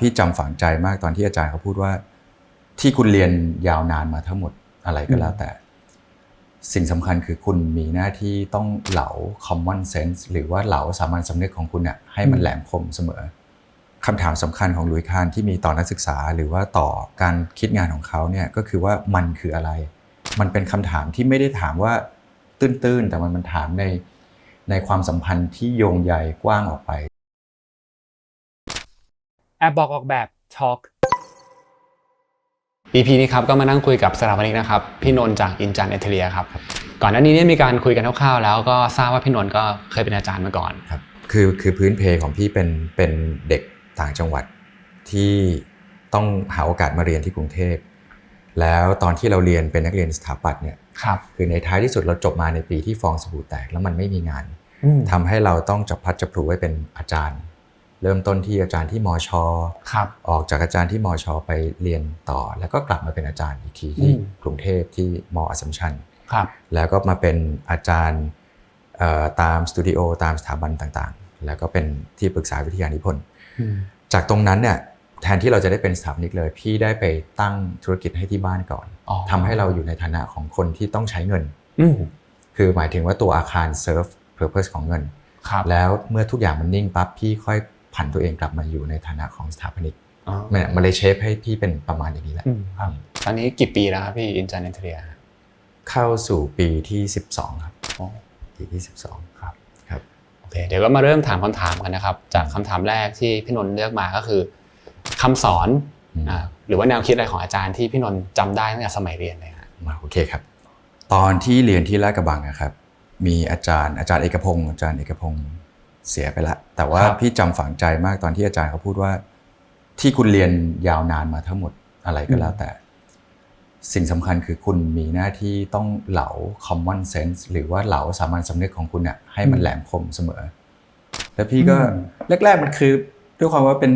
พี่จำฝังใจมากตอนที่อาจารย์เขาพูดว่า ที่คุณเรียนยาวนานมาทั้งหมดอะไรก็แล้วแต่ สิ่งสำคัญคือคุณมีหน้าที่ต้องเหลา common sense หรือว่าเหลาสามัญสำนึกของคุณเนี่ยให้มันแหลมคมเสมอคำถามสำคัญของหลุยส์คานที่มีต่อนักศึกษา หรือว่าต่อการคิดงานของเขาเนี่ยก็คือว่ามันคืออะไร มันเป็นคำถามที่ไม่ได้ถามว่าตื้นๆ แต่มันมันถามในในความสัมพันธ์ที่โยงใยกว้างออกไป แอปบอกออกแบบช็อก EP นี้ครับก็มานั่งคุยกับสถาปนิกนะครับพี่นนท์จากอินจันเอเทเลียครับก่อนหน้านี้เนี่ยมีการคุยกันคร่าวๆแล้วก็ทราบว่าพี่นนท์ก็เคยเป็นอาจารย์มาก่อน ครับคือคือพื้นเพของพี่เป็นเป็นเด็กต่างจังหวัดที่ต้องหาโอกาสมาเรียนที่กรุงเทพ แล้วตอนที่เราเรียนเป็นนักเรียนสถาปัตย์เนี่ยครับคือในท้ายที่สุดเราจบมาในปีที่ฟองสบู่แตกแล้วมันไม่มีงาน อืม ทำให้เราต้องจับพลัดจับผลูไว้เป็นอาจารย์ เริ่มต้นที่อาจารย์ที่มชครับออกจากอาจารย์ที่มชไปเรียนต่อ แล้วก็กลับมาเป็นอาจารย์อีกทีที่อืมกรุงเทพที่มอสสัมชัญครับแล้วก็มาเป็นอาจารย์เอ่อตามสตูดิโอตามสถาบันต่างๆ แล้วก็เป็นที่ปรึกษาวิทยานิพนธ์อืมจากตรงนั้นเนี่ยแทนที่เราจะได้เป็นสถาปนิกเลย พี่ได้ไปตั้งธุรกิจให้ที่บ้านก่อนอ๋อทำให้เราอยู่ในฐานะของคนที่ต้องใช้เงินอืมคือหมายถึงว่าตัวอาคารเซิร์ฟเพอร์เพสของเงินครับแล้วเมื่อทุกอย่างมันนิ่งปั๊บพี่ค่อย ผันตัวเองกลับมาอยู่ในฐานะของสถาปนิกอ๋อมันมันเลยเชฟให้พี่เป็นประมาณอย่างนี้แหละอืมครับตอนนี้กี่ปีแล้วครับพี่อินจันเอเทเลียเข้าสู่ปีที่ 12 ครับอ๋อปีที่ 12 ครับครับโอเคเดี๋ยวก็มาเริ่มถามคำถามกันนะครับ จากคำถามแรกที่พี่นนท์เลือกมาก็คือคำสอนอืมอ่าหรือว่าแนวคิดอะไรของอาจารย์ที่พี่นนท์จำได้ตั้งแต่สมัยเรียนเลยฮะมาโอเคครับ ตอนที่เรียนที่ลาดกระบังนะครับ มีอาจารย์อาจารย์เอกพงศ์อาจารย์เอกพงศ์ เสียไปละ แต่ว่าพี่จำฝังใจมากตอนที่อาจารย์เขาพูดว่า ที่คุณเรียนยาวนานมาทั้งหมดอะไรก็แล้วแต่ สิ่งสำคัญคือคุณมีหน้าที่ต้องเหลา common sense หรือว่าเหลาสามัญสำนึกของคุณเนี่ยให้มันแหลมคมเสมอ แล้วพี่ก็แรกๆมันคือด้วยความว่าเป็น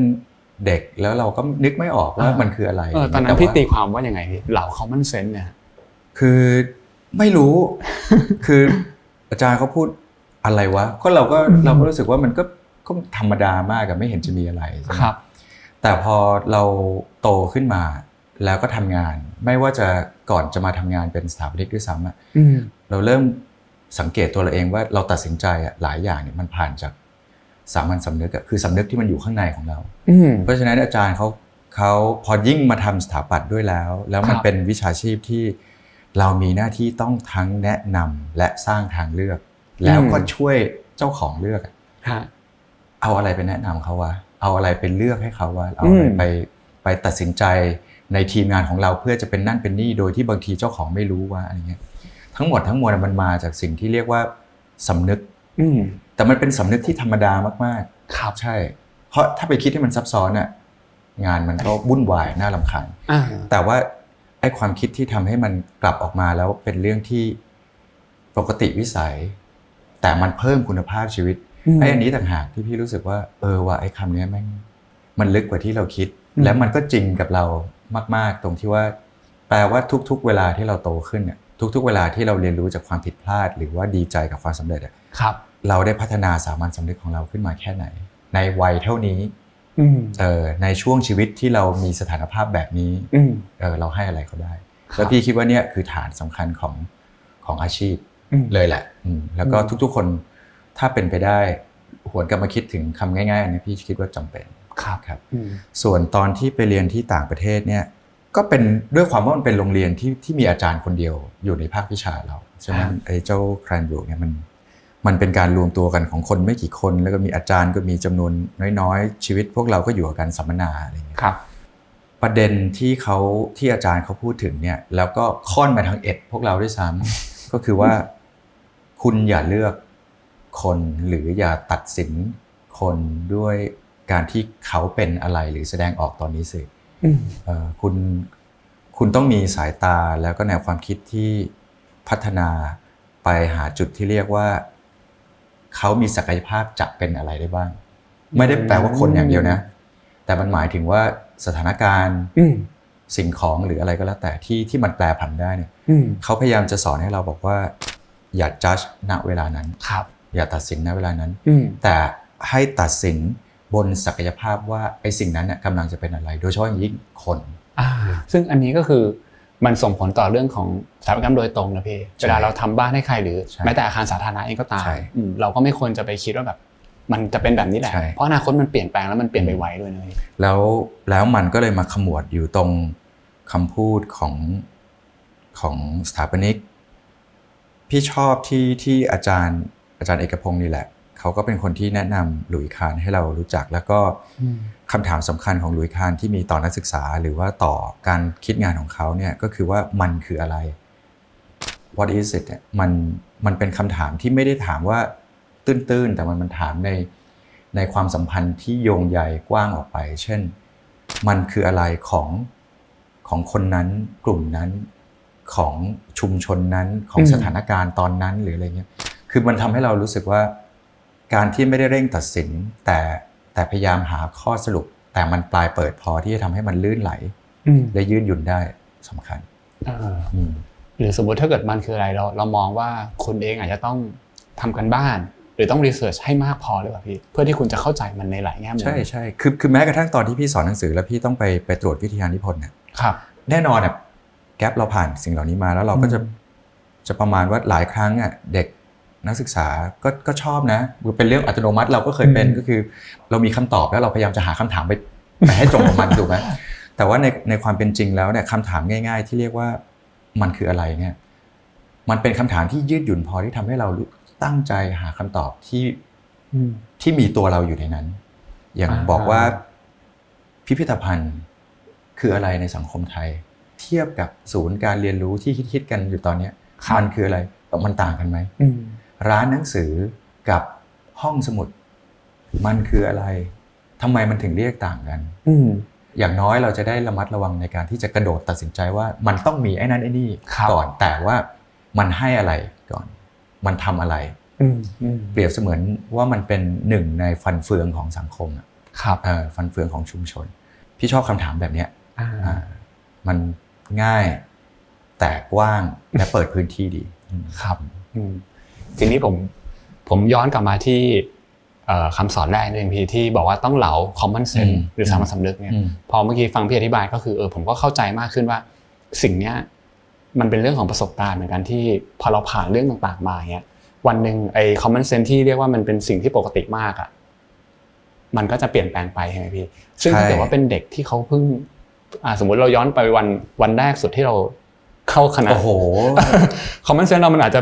เด็กแล้วเราก็นึกไม่ออกว่ามันคืออะไรเออตอนนั้นแว่าพี่ตีความว่ายังไงพี่เหล่า common sense เนี่ยคือไม่รู้คืออาจารย์เขาพูด อะไรวะก็เราก็อืมเราก็รู้สึกว่ามันก็ก็ธรรมดามากอะไม่เห็นจะมีอะไรใช่ไหมครับ แต่พอเราโตขึ้นมาแล้วก็ทำงาน ไม่ว่าจะก่อนจะมาทำงานเป็นสถาปนิกด้วยซ้ำอะอืมเราเริ่มสังเกตตัวเราเองว่าเราตัดสินใจอะหลายอย่างเนี่ยมันผ่านจากสามัญสำนึกอะคือสำนึกที่มันอยู่ข้างในของเราอืมเพราะฉะนั้นอาจารย์เขาเขาพอยิ่งมาทำสถาปัตย์ด้วยแล้ว แล้วมันครับเป็นวิชาชีพที่เรามีหน้าที่ต้องทั้งแนะนำและสร้างทางเลือก แล้วก็ช่วยเจ้าของเลือกอะฮะเอาอะไรไปแนะนำเขาวะเอาอะไรไปเลือกให้เขาวะเอาอะไรอืมไปไปตัดสินใจในทีมงานของเราเพื่อจะเป็นนั่นเป็นนี่โดยที่บางทีเจ้าของไม่รู้ว่าอะไรเงี้ยทั้งหมดทั้งมวลมันมาจากสิ่งที่เรียกว่าสำนึกอืมแต่มันเป็นสำนึกที่ธรรมดามากๆ ครับใช่ เพราะถ้าไปคิดให้มันซับซ้อนอะงานมันก็วุ่นวายน่าลำคาญอ่าแต่ว่าไอ้ความคิดที่ทำให้มันกลับออกมาแล้วเป็นเรื่องที่ปกติวิสัย แต่มันเพิ่มคุณภาพชีวิตอืมไอ้อันนี้ต่างหากที่พี่รู้สึกว่า เออว่าไอ้คำเนี้ยแม่งมันลึกกว่าที่เราคิดอืมแล้วมันก็จริงกับเรามาก ๆ ตรงที่ว่า แปลว่าทุก ๆ เวลาที่เราโตขึ้นเนี่ยทุก ๆ เวลาที่เราเรียนรู้จากความผิดพลาด หรือว่าดีใจกับความสำเร็จอะครับเราได้พัฒนาสามัญสำนึกของเราขึ้นมาแค่ไหน ในวัยเท่านี้อืมเออในช่วงชีวิตที่เรามีสถานภาพแบบนี้อืมเออเราให้อะไรเขาได้ครับแล้วพี่คิดว่าเนี่ยคือฐานสำคัญของของอาชีพอืม เลยแหละอืมแล้วก็อืมทุกๆคนถ้าเป็นไปได้หวนกลับมาคิดถึงคำง่ายๆอันนี้พี่คิดว่าจำเป็นครับครับอืมส่วนตอนที่ไปเรียนที่ต่างประเทศเนี่ยก็เป็นด้วยความว่ามันเป็นโรงเรียนที่ที่มีอาจารย์คนเดียวอยู่ในภาควิชาเราใช่ไหมครับไอ้เจ้าแครนบรูกเนี่ยมันมันเป็นการรวมตัวกันของคนไม่กี่คน แล้วก็มีอาจารย์ก็มีจำนวนน้อยๆ ชีวิตพวกเราก็อยู่กับการสัมมนาอะไรอย่างเงี้ยครับ ประเด็นที่เขาที่อาจารย์เขาพูดถึงเนี่ยแล้วก็ค่อนมาทางเอ็ดพวกเราด้วยซ้ำก็คือว่า คุณอย่าเลือกคนหรืออย่าตัดสินคนด้วยการที่เขาเป็นอะไรหรือแสดงออกตอนนี้สิอืมเอ่อคุณคุณต้องมีสายตาแล้วก็แนวความคิดที่พัฒนาไปหาจุดที่เรียกว่า เขามีศักยภาพจะเป็นอะไรได้บ้าง ไม่ได้แปลว่าคนอย่างเดียวนะ แต่มันหมายถึงว่าสถานการณ์อืมสิ่งของหรืออะไรก็แล้วแต่ที่ที่มันแปลผันได้เนี่ยอืมเขาพยายามจะสอนให้เราบอกว่า อย่าจัดณเวลานั้นครับอย่าตัดสินณเวลานั้นอืมแต่ให้ตัดสินบนศักยภาพว่าไอ้สิ่งนั้นน่ะกำลังจะเป็นอะไร โดยเฉพาะอย่างยิ่งคนอ่าซึ่งอันนี้ก็คือมันส่งผลต่อเรื่องของสถาปัตยกรรมโดยตรงนะพี่ใช่เวลาเราทำบ้านให้ใครหรือใช่แม้แต่อาคารสาธารณะเองก็ตามใช่อืมเราก็ไม่ควรจะไปคิดว่าแบบ มันจะเป็นแบบนี้แหละใช่เพราะอนาคตมันเปลี่ยนแปลงแล้วมันเปลี่ยนไปไวด้วยนะพี่แล้วแล้วมันก็เลยมาขมวดอยู่ตรงคำพูดของของสถาปนิก พี่ชอบที่ที่อาจารย์อาจารย์เอกพงศ์นี่แหละ เขาก็เป็นคนที่แนะนำหลุยส์คานให้เรารู้จัก แล้วก็คำถามสำคัญของหลุยส์คานที่มีต่อนักศึกษา หรือว่าต่อการคิดงานของเขาเนี่ยก็คือว่ามันคืออะไร what is it เนี่ยมันมันเป็นคำถามที่ไม่ได้ถามว่าตื้นๆ แต่มันมันถามในในความสัมพันธ์ที่โยงใยกว้างออกไป เช่น มันคืออะไรของของคนนั้นกลุ่มนั้น ของชุมชนนั้นของอืมสถานการณ์ตอนนั้นหรืออะไรเงี้ยคือมันทำให้เรารู้สึกว่า การที่ไม่ได้เร่งตัดสิน แต่แต่พยายามหาข้อสรุป แต่มันปลายเปิดพอที่จะทำให้มันลื่นไหลอืมและยืดหยุ่นได้สำคัญเอออืมหรือสมมติถ้าเกิดมันคืออะไรเราเรามองว่าคุณเองอาจจะต้องทำกันบ้าน หรือต้องรีเสิร์ชให้มากพอหรือเปล่าพี่เพื่อที่คุณจะเข้าใจมันในหลายแง่มุมใช่ใช่คือคือแม้กระทั่งตอนที่พี่สอนหนังสือแล้วพี่ต้องไปไปตรวจวิทยานิพนธ์เนี่ยครับแน่นอนอะ แกลบเราผ่านสิ่งเหล่านี้มาแล้วเราก็จะอืมจะประมาณว่าหลายครั้งอะเด็กนักศึกษาก็ก็ชอบนะเป็นเรื่องอัตโนมัติเราก็เคยเป็นก็คือ เรามีคำตอบแล้วเราพยายามจะหาคำถามไปไปให้ตรงกับมันถูกไหมแต่ว่าในในความเป็นจริงแล้วเนี่ยคำถามง่าย ๆ ที่เรียกว่ามันคืออะไรเนี่ยมันเป็นคำถามที่ยืดหยุ่นพอที่ทำให้เรารู้ตั้งใจหาคำตอบที่อืมที่มีตัวเราอยู่ในนั้น อย่างอ่าบอกว่าพิพิธภัณฑ์คืออะไรในสังคมไทย เทียบกับศูนย์การเรียนรู้ที่คิดๆกันอยู่ตอนเนี้ยมันคืออะไรมันต่างกันไหมอืมร้านหนังสือกับห้องสมุด มันคืออะไรทำไมมันถึงเรียกต่างกัน อืมอย่างน้อยเราจะได้ระมัดระวังในการที่จะกระโดดตัดสินใจว่ามันต้องมีไอ้นั่นไอ้นี่ครับก่อนแต่ว่ามันให้อะไรก่อน มันทำอะไรอืมอืมเปรียบเสมือนว่ามันเป็นหนึ่งในฟันเฟืองของสังคมอะครับเอ่อฟันเฟืองของชุมชน พี่ชอบคำถามแบบเนี้ยอ่าอ่ามัน ง่าย แต่กว้างและเปิดพื้นที่ดีอืมครับอืมทีนี้ผมผมย้อนกลับมาที่เอ่อคำสอนแรกนึงพี่ที่บอกว่าต้องเหลา common sense หรือสามัญสำนึกเนี่ยอืมพอเมื่อกี้ฟังพี่อธิบายก็คือเออผมก็เข้าใจมากขึ้นว่า สิ่งเนี้ยมันเป็นเรื่องของประสบการณ์เหมือนกันที่พอเราผ่านเรื่องต่างๆมาเนี้ยวันหนึ่งไอ้ common sense ที่เรียกว่ามันเป็นสิ่งที่ปกติมากอะมันก็จะเปลี่ยนแปลงไปใช่ไหมพี่ ซึ่งถ้าเกิดว่าเป็นเด็กที่เขาเพิ่งอ่า สมมุติเราย้อนไปวันวันแรกสุดที่เราเข้าคณะโอ้โห common sense เรามันอาจจะ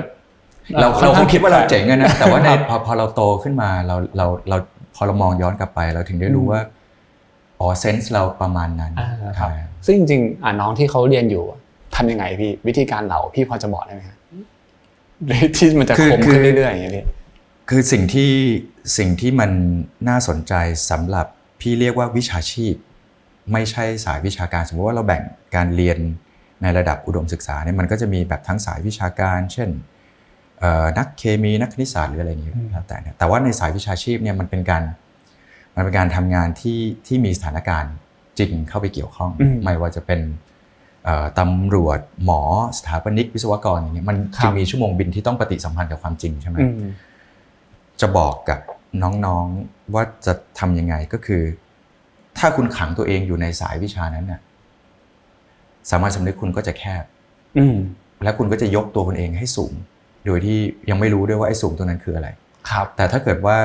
เราค่อนเราคข้างงคิดว่าเราเจ๋งอะนะแต่ว่าในครับพอพอเราโตขึ้นมาเราเราเราพอเรามองย้อนกลับไปเราถึงได้รู้อืมว่าอ๋อเซนส์เราประมาณนั้นอ่าครับอ่าซึ่งจริงๆอ่าน้องที่เขาเรียนอยู่อะทำยังไงพี่วิธีการเหลาพี่พอจะบอกได้ไหมครับที่มันจะคมขึ้นเรื่อยๆอย่างเงี้ยพี่คือสิ่งที่สิ่งที่มันน่าสนใจสำหรับพี่เรียกว่าวิชาชีพ ไม่ใช่สายวิชาการ สมมติว่าเราแบ่งการเรียนในระดับอุดมศึกษาเนี่ยมันก็จะมีแบบทั้งสายวิชาการ เช่นเอ่อนักเคมีนักคณิตศาสตร์หรืออะไรอย่างเงี้ยอืมแล้วแต่เนี่ยแต่ว่าในสายวิชาชีพเนี่ยมันเป็นการมันเป็นการทำงานที่ที่มีสถานการณ์จริงเข้าไปเกี่ยวข้อง ไม่ว่าจะเป็นเอ่อตำรวจหมอสถาปนิกวิศวกรอย่างเงี้ยมันจึงมีชั่วโมงบินที่ต้องปฏิสัมพันธ์กับความจริงใช่ไหมอืมจะบอกกับน้องๆว่าจะทำยังไงก็คือ ถ้าคุณขังตัวเองอยู่ในสายวิชานั้นน่ะสามัญสำนึกคุณก็จะแคบ อืมและคุณก็จะยกตัวคุณเองให้สูง โดยที่ยังไม่รู้ด้วยว่าไอ้สูงตัวนั้นคืออะไร ครับ แต่ถ้าเกิดว่า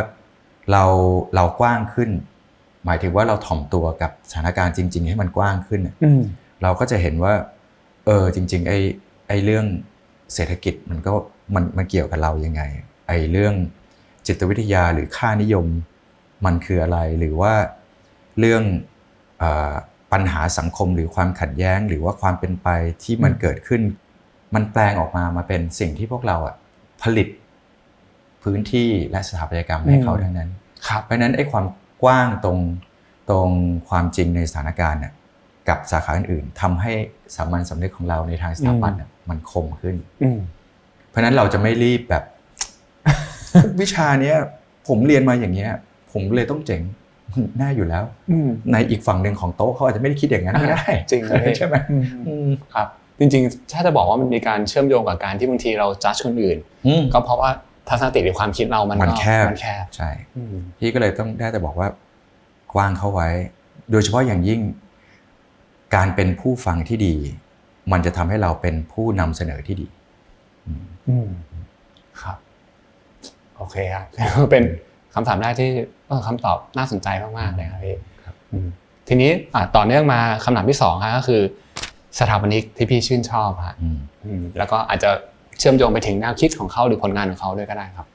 เราเรากว้างขึ้น หมายถึงว่าเราถ่อมตัวกับสถานการณ์จริง ๆ ให้มันกว้างขึ้นน่ะอืมเราก็จะเห็นว่า เออจริง ๆ ไอ้ไอ้เรื่องเศรษฐกิจมันก็มันมันเกี่ยวกับเรายังไง ไอ้เรื่องจิตวิทยาหรือค่านิยมมันคืออะไรหรือว่า เรื่องเออปัญหาสังคมหรือความขัดแย้งหรือว่าความเป็นไปที่มันอืมเกิดขึ้น มันแปลงออกมามาเป็นสิ่งที่พวกเราอะผลิตพื้นที่และสถาปัตยกรรมให้เขาทั้งนั้นครับเพราะฉะนั้นไอ้ความกว้างตรงตรงความจริงในสถานการณ์น่ะกับสาขาอื่นๆทำให้สามัญสำนึกของเราในทางสถาปัตย์น่ะมันคมขึ้นอืมเพราะฉะนั้นเราจะไม่รีบแบบ วิชาเนี้ย ผมเรียนมาอย่างเงี้ย ผมเลยต้องเจ๋ง แน่อยู่แล้วอืมในอีกฝั่งหนึ่งของโต๊ะเขาอาจจะไม่ได้คิดอย่างนั้นก็ได้ จริงเลยใช่ไหมอืมอืมครับจริงๆ ถ้าจะบอกว่ามันมีการเชื่อมโยงกับการที่บางทีเราจัดคนอื่นอืมก็เพราะว่าทัศนคติหรือความคิดเรามันมันก็แคบมันแคบใช่อืมพี่ก็เลยต้องได้แต่บอกว่ากว้างเข้าไว้ โดยเฉพาะอย่างยิ่ง การเป็นผู้ฟังที่ดี มันจะทำให้เราเป็นผู้นำเสนอที่ดี อืมครับ โอเคครับเป็น คำถามแรกที่เออคำตอบน่าสนใจมากๆเลยครับพี่อืมทีนี้อะต่อเนื่องมาคำถามที่สองครับก็คือ สถาปนิกที่พี่ชื่นชอบฮะอืมอืมแล้วก็อาจจะเชื่อมโยงไปถึงแนวคิดของเขาหรือผลงานของเขาด้วยก็ได้ครับ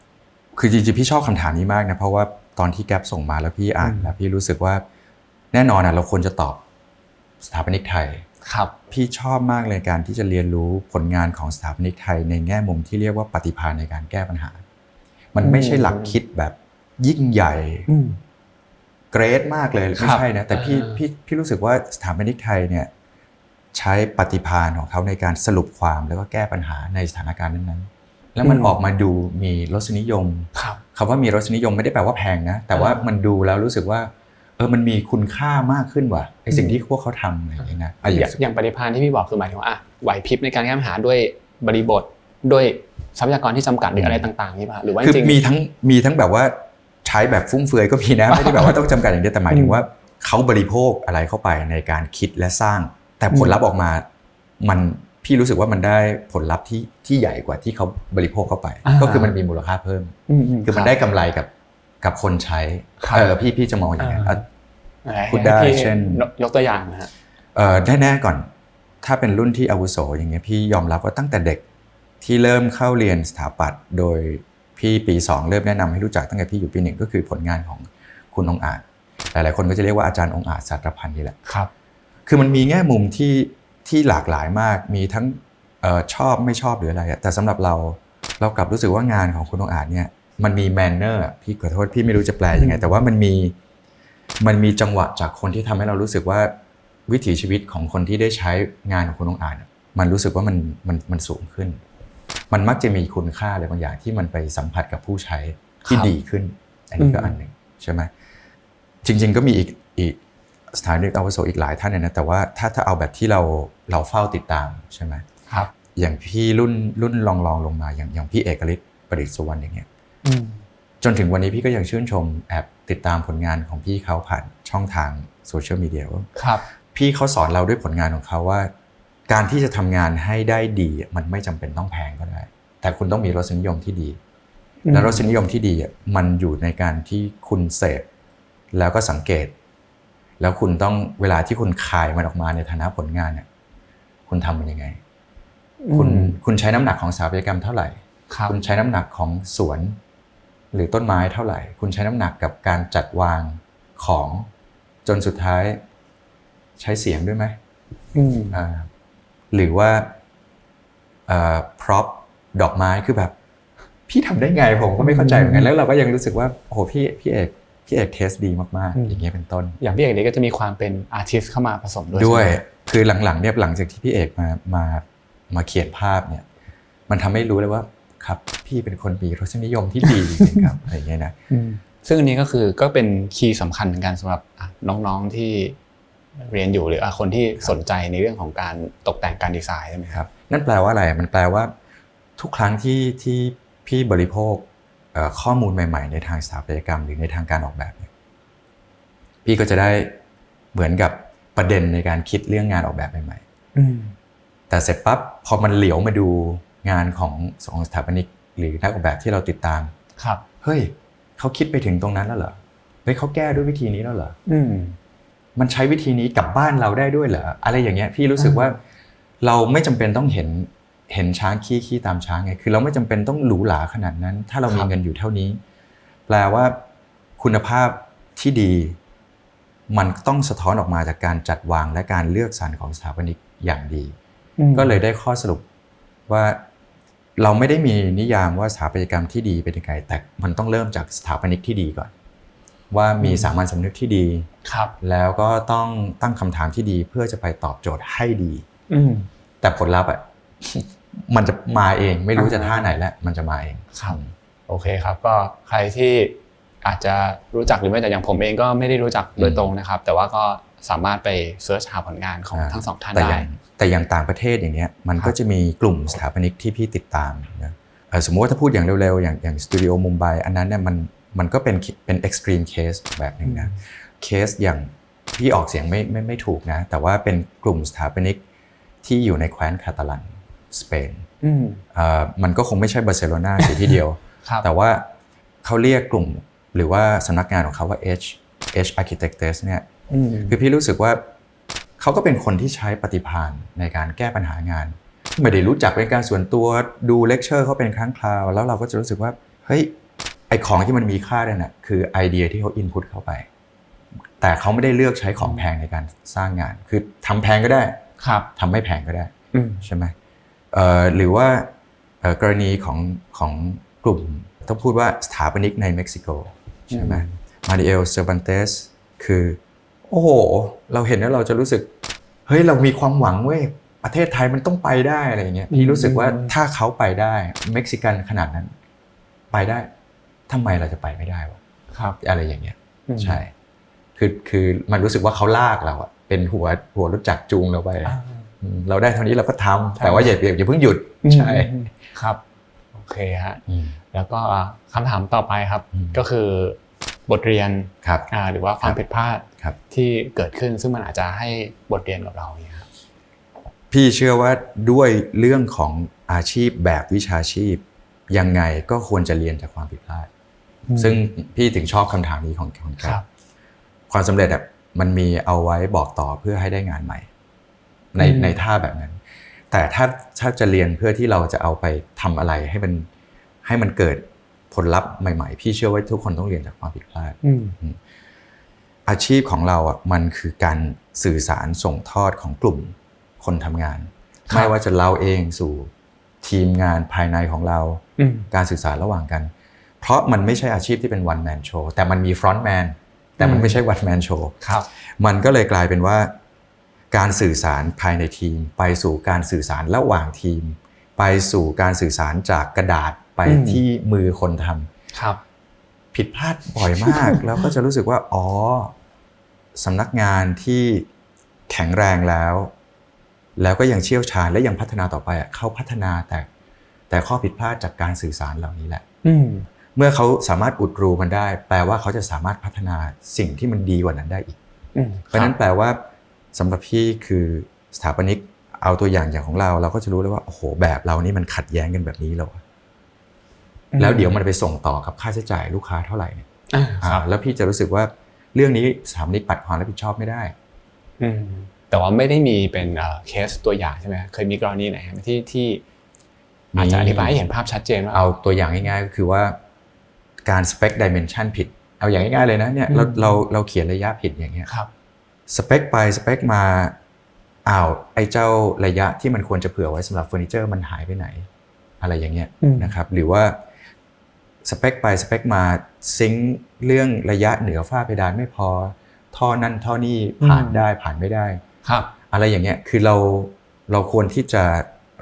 คือจริงๆพี่ชอบคำถามนี้มากนะเพราะว่าตอนที่แก๊ปส่งมาแล้วพี่อ่านอืมแล้วพี่รู้สึกว่าแน่นอนอะเราควรจะตอบสถาปนิกไทยครับพี่ชอบมากเลยการที่จะเรียนรู้ผลงานของสถาปนิกไทยในแง่มุมที่เรียกว่าปฏิภาณในการแก้ปัญหา มันไม่ใช่หลักคิดแบบ ยิ่งใหญ่อืมเกรดมากเลยครัไม่บใช่นะแต่พี่อ่าพี่พี่รู้สึกว่าสถาปนิกไทยเนี่ยใช้ปฏิภาณของเขาในการสรุปความแล้วก็แก้ปัญหาในสถานการณ์นั้นๆ แล้วมันออกมาดูมีรสนิยมครับคำว่ามีรสนิยมไม่ได้แปลว่าแพงนะ แต่ว่าอ่ามัมันดูแล้วรู้สึกว่าเออมันมีคุณค่ามากขึ้นว่ะไอสิ่งที่พวกเขาทำอะไรอย่างเงี้ยนะอะออย่างย่างอย่างปฏิภาณที่พี่บอกคือหมายถึงว่าอะไหวพริบในการแก้ปัญหาด้วยบริบทด้วยทรัพยากรที่จำกัดหรืออะไรต่างๆนี่ป่ะหรือว่าจคือริงๆมีทั้งมีทั้งแบบว่า ใช้แบบฟุ่มเฟือยก็มีนะไม่ได้แบบว่าต้องจำกัดอย่างเดียวแต่หมายถึงว่าเขาบริโภคอะไรเข้าไปในการคิดและสร้าง แต่ผลลัพธ์ออกมามันพี่รู้สึกว่ามันได้ผลลัพธ์ที่ที่ใหญ่กว่าที่เขาบริโภคเข้าไปอ่าก็คือมันมีมูลค่าเพิ่มมคือมันรับได้กำไรกับกับคนใช้ครับเออพี่พี่จะมองอย่างนั้นอ่าอะพูดได้ให้พี่เช่นยกตัวอย่างนะฮะเออแน่ๆก่อน ถ้าเป็นรุ่นที่อาวุโสอย่างเงี้ยพี่ยอมรับว่าตั้งแต่เด็กที่เริ่มเข้าเรียนสถาปัตย์โดย พี่ปี 2 เริ่มแนะนำให้รู้จักตั้งแต่พี่อยู่ปีหนึ่งก็คือผลงานของคุณองค์อาจ หลายๆคนก็จะเรียกว่าอาจารย์องค์อาจสาตรพันธ์นี่แหละครับ คือมันมีแง่มุมที่ที่หลากหลายมากมีทั้งเออชอบไม่ชอบหรืออะไรอะแต่สำหรับเราเรากลับรู้สึกว่างานของคุณองค์อาจเนี่ยมันมีแมนเนอร์พี่ขอโทษพี่ไม่รู้จะแปลยังไง แต่ว่ามันมีมันมีจังหวะจากคนที่ทำให้เรารู้สึกว่าวิถีชีวิตของคนที่ได้ใช้งานของคุณองค์อาจอะมันรู้สึกว่ามันมันมันสูงขึ้น มันมักจะมีคุณค่าอะไรบางอย่างที่มันไปสัมผัสกับผู้ใช้ที่ครับดีขึ้น อันนี้ก็อืมอันหนึ่งใช่ไหมจริง ๆ ก็มีอีกอีกสถานีอาวุโสอีกหลายท่านเลยนะแต่ว่าถ้าถ้าเอาแบบที่เราเราเฝ้าติดตามใช่ไหมครับ อย่างพี่รุ่นรุ่นลองลองลงมาอย่างอย่างพี่เอกฤทธิ์ประดิษฐ์สุวรรณอย่างเงี้ยอืมจนถึงวันนี้พี่ก็ยังชื่นชมแอบติดตามผลงานของพี่เขาผ่านช่องทางโซเชียลมีเดียว่าครับพี่เขาสอนเราด้วยผลงานของเขาว่า การที่จะทำงานให้ได้ดี มันไม่จำเป็นต้องแพงก็ได้ แต่คุณต้องมีรสนิยมที่ดีอืมและรสนิยมที่ดีอะมันอยู่ในการที่คุณเสพแล้วก็สังเกต แล้วคุณต้องเวลาที่คุณคายมันออกมาในฐานะผลงานเนี่ย คุณทำมันยังไง คุณคุณใช้น้ำหนักของสถาปัตยกรรมเท่าไหร่ครับคุณใช้น้ำหนักของสวน หรือต้นไม้เท่าไหร่ คุณใช้น้ำหนักกับการจัดวางของจนสุดท้าย ใช้เสียงด้วยไหมอืมอ่า หรือว่าพร็อพดอกไม้คือแบบ พี่ทำได้ไงผมก็ไม่เข้าใจเหมือนกันแล้วเราก็ยังรู้สึกว่าโอ้โหพี่พี่เอกพี่เอกเทสดีมากอืมๆอย่างเงี้ยเป็นต้น อย่างพี่เอกนี่ก็จะมีความเป็นอาร์ติสเข้ามาผสมด้วยด้วยใช่ไหมคือหลังๆเนี่ยหลังจากที่พี่เอกมามามาเขียนภาพเนี่ย มันทำให้รู้เลยว่าครับพี่เป็นคนมีรสนิยมที่ดีจริงๆครับอะไรอย่างเงี้ยนะอืมซึ่งอันนี้ก็คือก็เป็นคีย์สำคัญเหมือนกันสำหรับอะน้องๆที่ เรียนอยู่หรืออะคนที่สนใจในเรื่องของการตกแต่งการดีไซน์ใช่ไหมคครัรับบนั่นแปลว่าอะไรมันแปลว่า ทุกครั้งที่ที่พี่บริโภคเอ่อข้อมูลใหม่ ๆ ในทางสถาปัตยกรรม หรือในทางการออกแบบเนี่ยพี่ก็จะได้เหมือนกับประเด็นในการคิดเรื่องงานออกแบบใหม่อืมๆแต่เสร็จปั๊บพอมันเหลียวมาดูงานของของสถาปนิกหรือนักออกแบบที่เราติดตาม ครับ เฮ้ยเขาคิดไปถึงตรงนั้นแล้วเหรอเฮ้ยเขาแก้ด้วยวิธีนี้แล้วเหรออื มมันใช้วิธีนี้กับบ้านเราได้ด้วยเหรออะไรอย่างเงี้ยพี่รู้สึกอ่าว่าเราไม่จำเป็นต้องเห็นเห็นช้างขี้ขี้ตามช้างไงคือเราไม่จำเป็นต้องหรูหราขนาดนั้น ถ้าเรามีเงินอยู่เท่านี้ แปลว่าคุณภาพที่ดี มันต้องสะท้อนออกมาจากการจัดวางและการเลือกสรรของสถาปนิกอย่างดีอืมก็เลยได้ข้อสรุปว่าเราไม่ได้มีนิยามว่าสถาปัตยกรรมที่ดีเป็นยังไงแต่มันต้องเริ่มจากสถาปนิกที่ดีก่อน ว่ามีสามัญสำนึกที่ดีครับ แล้วก็ต้องตั้งคำถามที่ดีเพื่อจะไปตอบโจทย์ให้ดีอืมแต่ผลลัพธ์อะมันจะมาเองไม่รู้จะอ่าท่าไหนแล้วมันจะมาเองครับโอเคครับ ก็ใครที่อาจจะรู้จักหรือไม่แต่อย่างผมเองก็ไม่ได้รู้จักโดยตรงนะครับ แต่ว่าก็สามารถไปเสิร์ชหาผลงานของอ่าทั้งสองท่านแต่อได้ย่างแต่อย่างต่างประเทศอย่างเงี้ยมันครับก็จะมีกลุ่มสถาปนิกที่พี่ติดตามนะเอ่อสมมติว่าถ้าพูดอย่างเร็วๆอย่างอย่างสตูดิโอมุมไบอันนั้นเนี่ยมัน มันก็เป็นเป็น extreme case แบบหนึ่งนะเคสอย่างพี่ออกเสียงไม่ไม่ไม่ถูกนะ แต่ว่าเป็นกลุ่มสถาปนิกที่อยู่ในแคว้นคาตาลันสเปนอืมเอ่อมันก็คงไม่ใช่บาร์เซโลนาเสียทีเดียวครับแต่ว่าเขาเรียกกลุ่มหรือว่าสำนักงานของเขาว่า H H Architects เนี่ยอืมคือพี่รู้สึกว่าเขาก็เป็นคนที่ใช้ปฏิภาณในการแก้ปัญหางาน ไม่ได้รู้จักเป็นการส่วนตัวดูเลคเชอร์เขาเป็นครั้งคราว แล้วเราก็จะรู้สึกว่าเฮ้ย ไอของที่มันมีค่าเนี่ยนะคือไอเดียที่เขาอินพุตเข้าไป แต่เขาไม่ได้เลือกใช้ของแพงในการสร้างงาน คือทำแพงก็ได้ครับทำไม่แพงก็ได้อืมใช่ไหมเอ่อหรือว่าเอ่อกรณีของของกลุ่มต้องพูดว่าสถาปนิกในเม็กซิโกใช่ไหมมาริเอลเซอร์บันเตสคือ โอ้โห เราเห็นแล้วเราจะรู้สึก เฮ้ย เรามีความหวังเว้ยประเทศไทยมันต้องไปได้อะไรอย่างเงี้ยพี่รู้สึกว่าถ้าเขาไปได้เม็กซิกันขนาดนั้น ไปได้ ทำไมเราจะไปไม่ได้วะครับ อะไรอย่างเงี้ยอืมใช่คือคือมันรู้สึกว่าเขาลากเราอะเป็นหัวหัวรถจักรจูงเราไปอ่าอืมเราได้เท่านี้เราก็ทำใช่แต่ว่าอย่าอย่าอย่าเพิ่งหยุดใช่อืมครับโอเคฮะอืมแล้วก็คำถามต่อไปครับอืมก็คือบทเรียนครับอ่าหรือว่าความครับผิดพลาดครับที่เกิดขึ้นซึ่งมันอาจจะให้บทเรียนกับเราเนี่ยครับพี่เชื่อว่าด้วยเรื่องของอาชีพแบบวิชาชีพ ยังไงก็ควรจะเรียนจากความผิดพลาด ซึ่งพี่ถึงชอบคำถามนี้ของของแกครับความสำเร็จอะมันมีเอาไว้บอกต่อเพื่อให้ได้งานใหม่ ในอืมในท่าแบบนั้น แต่ถ้าถ้าจะเรียนเพื่อที่เราจะเอาไปทำอะไรให้มันให้มันเกิดผลลัพธ์ใหม่ๆ พี่เชื่อว่าทุกคนต้องเรียนจากความผิดพลาดอืมอาชีพของเราอะมันคือการสื่อสารส่งทอดของกลุ่มคนทำงานครับไม่ว่าจะเราเองสู่ทีมงานภายในของเราอืมการสื่อสารระหว่างกัน เพราะมันไม่ใช่อาชีพที่เป็น one man show แต่มันมีฟรอนต์แมนแต่มันไม่ใช่ one man show ครับมันก็เลยกลายเป็นว่า การสื่อสารภายในทีม ไปสู่การสื่อสารระหว่างทีม ไปสู่การสื่อสารจากกระดาษไปอืมที่มือคนทำครับ ผิดพลาดบ่อยมาก แล้วก็จะรู้สึกว่าอ๋อสำนักงานที่แข็งแรงแล้ว แล้วก็ยังเชี่ยวชาญและยังพัฒนาต่อไปอะเขาพัฒนาแต่แต่ข้อผิดพลาดจากการสื่อสารเหล่านี้แหละ อืม เมื่อเขาสามารถอุดรูมันได้ แปลว่าเขาจะสามารถพัฒนาสิ่งที่มันดีกว่านั้นได้อีกอืมเพราะฉะนั้นแปลว่าสำหรับพี่คือสถาปนิกเอาตัวอย่างอย่างของเรา เราก็จะรู้เลยว่าโอ้โหแบบเรานี่มันขัดแย้งกันแบบนี้เหรอวะแล้วเดี๋ยวมันไปส่งต่อกับค่าใช้จ่ายลูกค้าเท่าไหร่เนี่ยอ่าอ่าครับแล้วพี่จะรู้สึกว่าเรื่องนี้สถาปนิกปัดความรับผิดชอบไม่ได้อืมแต่ว่าไม่ได้มีเป็นเอ่อเคสตัวอย่างใช่ไหมเคยมีกรณีไหนไหมที่ที่อาจจะอธิบายให้เห็นภาพชัดเจนว่าเอาตัวอย่างง่ายๆก็คือว่า การสเปคดิเมนชันผิด เอาอย่างง่ายๆเลยนะเนี่ยเราอืมเราเราเขียนระยะผิดอย่างเงี้ยครับสเปคไปสเปคมาอ้าวไอ้เจ้าระยะที่มันควรจะเผื่อไว้สำหรับเฟอร์นิเจอร์มันหายไปไหน อะไรอย่างเงี้ยอืมนะครับหรือว่าสเปคไปสเปคมาซิงค์เรื่องระยะเหนือฝ้าเพดานไม่พอ ท่อนั่นท่อนี่ผ่านได้ผ่านไม่ได้ครับ อะไรอย่างเงี้ยคือเราเราควรที่จะ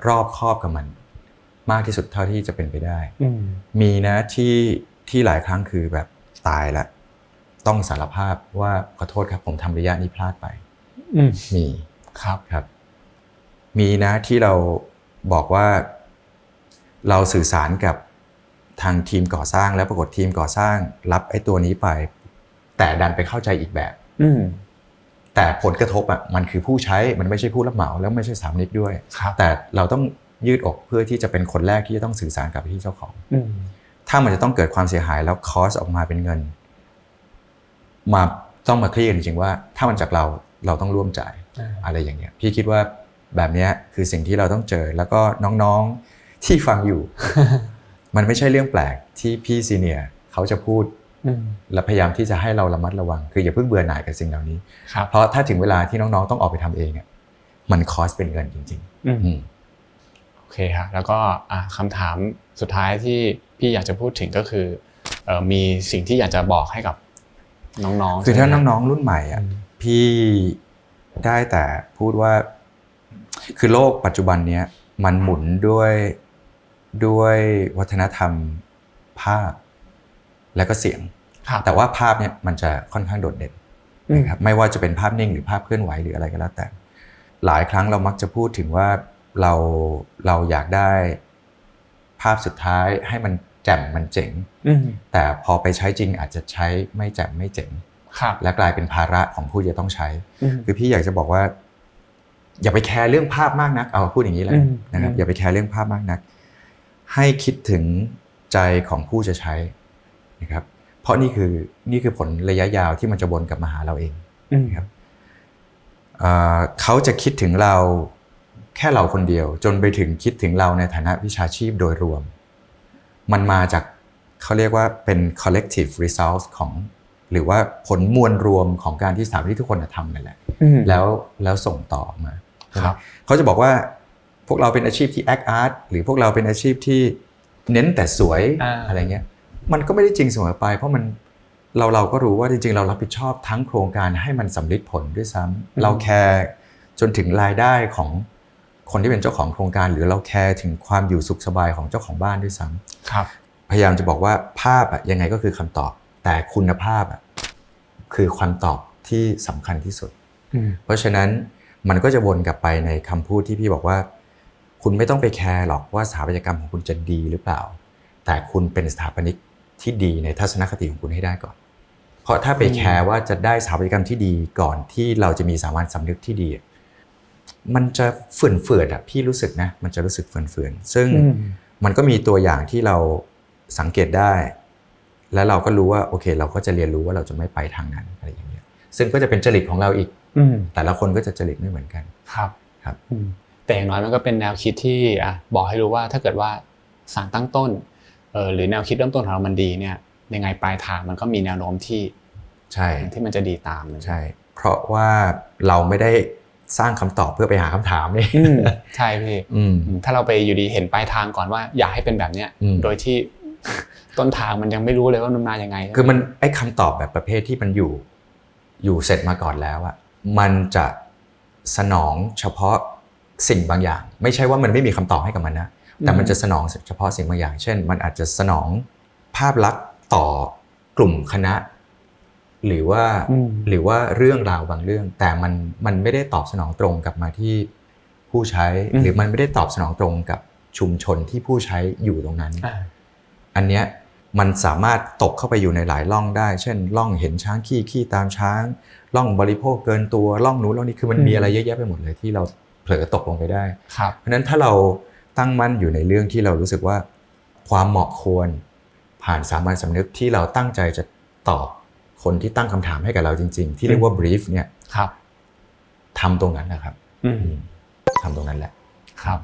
รอบครอบกับมัน มากที่สุดเท่าที่จะเป็นไปได้อืมมีนะที่ ที่หลายครั้งคือแบบตายละต้องสารภาพว่าขอโทษครับ ผมทำระยะนี้พลาดไปอืมมีครับครับ มีนะที่เราบอกว่า เราสื่อสารกับทางทีมก่อสร้างแล้วปรากฏทีมก่อสร้าง รับไอ้ตัวนี้ไป แต่ดันไปเข้าใจอีกแบบอืมแต่ผลกระทบอะมันคือผู้ใช้มันไม่ใช่ผู้รับเหมา แล้วไม่ใช่สถามนิกด้วยครับแต่เราต้องยืดอกเพื่อที่จะเป็นคนแรกที่จะต้องสื่อสารกับที่เจ้าของอืม ถ้ามันจะต้องเกิดความเสียหายแล้วคอสออกมาเป็นเงิน มาต้องมาเคลียร์จริงๆว่า ถ้ามันจากเราเราต้องร่วมจ่ายอ่าอะไรอย่างเงี้ยพี่คิดว่าแบบเนี้ยคือสิ่งที่เราต้องเจอแล้วก็น้องๆที่ฟังอยู่ มันไม่ใช่เรื่องแปลกที่พี่ซีเนียร์เขาจะพูดอืมและพยายามที่จะให้เราระมัดระวัง คืออย่าเพิ่งเบื่อหน่ายกับสิ่งเหล่านี้ครับเพราะถ้าถึงเวลาที่น้องๆต้องออกไปทำเองอะมันคอสเป็นเงินจริงอืมๆ อืมโอเคครับแล้วก็อะคำถามสุดท้ายที่พี่อยากจะพูดถึงก็คือเอ่อมีสิ่งที่อยากจะบอกให้กับน้องๆคือถ้าใช่ไหมน้องๆ รุ่นใหม่อือะมพี่ได้แต่พูดว่า คือโลกปัจจุบันเนี้ยมันหมุนด้วยด้วยวัฒนธรรมภาพและก็เสียงครับแต่ว่าภาพเนี่ยมันจะค่อนข้างโดดเด่นอืมนะครับไม่ว่าจะเป็นภาพนิ่งหรือภาพเคลื่อนไหวหรืออะไรก็แล้วแต่ หลายครั้งเรามักจะพูดถึงว่า เราเราอยากได้ภาพสุดท้ายให้มันแจ่มมันเจ๋งอืมแต่พอไปใช้จริงอาจจะใช้ไม่แจ่มไม่เจ๋งครับและกลายเป็นภาระของผู้จะต้องใช้อืมคือพี่อยากจะบอกว่า อย่าไปแคร์เรื่องภาพมากนัก เอาพูดอย่างนี้เลยอืมนะครับอืมอย่าไปแคร์เรื่องภาพมากนัก ให้คิดถึงใจของผู้จะใช้นะครับ เพราะนี่คือนี่คือผลระยะยาวที่มันจะวนกลับมาหาเราเองอืมครับเอ่อเขาจะคิดถึงเรา แค่เราคนเดียวจนไปถึงคิดถึงเราในฐานะวิชาชีพโดยรวม มันมาจากเขาเรียกว่าเป็น collective result ของ หรือว่าผลมวลรวมของการที่สถาปนิกทุกคนน่ะทำนั่นแหละอืมแล้วแล้วส่งต่อออกมาครับเขาจะบอกว่าพวกเราเป็นอาชีพที่ act art หรือพวกเราเป็นอาชีพที่เน้นแต่สวยอ่าอะไรเงี้ย มันก็ไม่ได้จริงเสมอไป เพราะมันเราเราก็รู้ว่าจริง ๆ เรารับผิดชอบทั้งโครงการให้มันสำเร็จผลด้วยซ้ำเราแคร์จนถึงรายได้ของ คนที่เป็นเจ้าของโครงการ หรือเราแคร์ถึงความอยู่สุขสบายของเจ้าของบ้านด้วยซ้ำครับ พยายามจะบอกว่าภาพอะยังไงก็คือคำตอบ แต่คุณภาพอะคือคำตอบที่สำคัญที่สุดอืมเพราะฉะนั้นมันก็จะวนกลับไปในคำพูดที่พี่บอกว่า คุณไม่ต้องไปแคร์หรอกว่าสถาปัตยกรรมของคุณจะดีหรือเปล่า แต่คุณเป็นสถาปนิกที่ดีในทัศนคติของคุณให้ได้ก่อน เพราะถ้าไปแคร์ว่าจะได้สถาปัตยกรรมที่ดีก่อนที่เราจะมีสามัญสำนึกที่ดีอะ มันจะเฟื่อนเฟืดๆอะพี่รู้สึกนะมันจะรู้สึกเฟื่อนเฟือนๆซึ่งอืมมันก็มีตัวอย่างที่เราสังเกตได้ แล้วเราก็รู้ว่าโอเค เราก็จะเรียนรู้ว่าเราจะไม่ไปทางนั้นอะไรอย่างเงี้ยซึ่งก็จะเป็นจริตของเราอีกอืมแต่ละคนก็จะจริตไม่เหมือนกันครับครับอืมแต่อย่างน้อยมันก็เป็นแนวคิดที่อะบอกให้รู้ว่าถ้าเกิดว่าสารตั้งต้นเออหรือแนวคิดเริ่มต้นของเรามันดีเนี่ยยังไงปลายทางมันก็มีแนวโน้มที่ใช่ที่มันจะดีตามเลยใช่ เพราะว่าเราไม่ได้ สร้างคำตอบเพื่อไปหาคำถามนี่อืมใช่พี่อืมอืมถ้าเราไปอยู่ดีเห็นปลายทางก่อนว่า อยากให้เป็นแบบเนี้ยอืมโดยที่ต้นทางมันยังไม่รู้เลยว่ามันมายังไง คือมันไอ้คำตอบแบบประเภทที่มันอยู่ อยู่เสร็จมาก่อนแล้วอะมันจะสนองเฉพาะสิ่งบางอย่าง ไม่ใช่ว่ามันไม่มีคำตอบให้กับมันนะแต่มันจะสนองเฉพาะสิ่งบางอย่าง เช่น มันอาจจะสนองภาพลักษณ์ต่อกลุ่มคณะ หรือว่าอืมหรือว่าเรื่องราวบางเรื่อง แต่มันมันไม่ได้ตอบสนองตรงกลับมาที่ผู้ใช้อืมหรือมันไม่ได้ตอบสนองตรงกับชุมชนที่ผู้ใช้อยู่ตรงนั้นอ่าอันเนี้ยมันสามารถตกเข้าไปอยู่ในหลายร่องได้ เช่นร่องเห็นช้างขี้ขี้ตามช้างร่องบริโภคเกินตัวร่องนู้นร่องนี้คือมันมีอะไรเยอะแยะไปหมดเลยที่เราเผลอตกลงไปได้ครับเพราะฉะนั้นถ้าเราตั้งมั่นอยู่ในเรื่องที่เรารู้สึกว่า ความเหมาะควรผ่านสามัญสำนึกที่เราตั้งใจจะตอบ คนที่ตั้งคำถามให้กับเราจริง ๆ ที่เรียกว่า brief เนี่ยครับทำตรงนั้นนะครับอืมทำตรงนั้นแหละครับ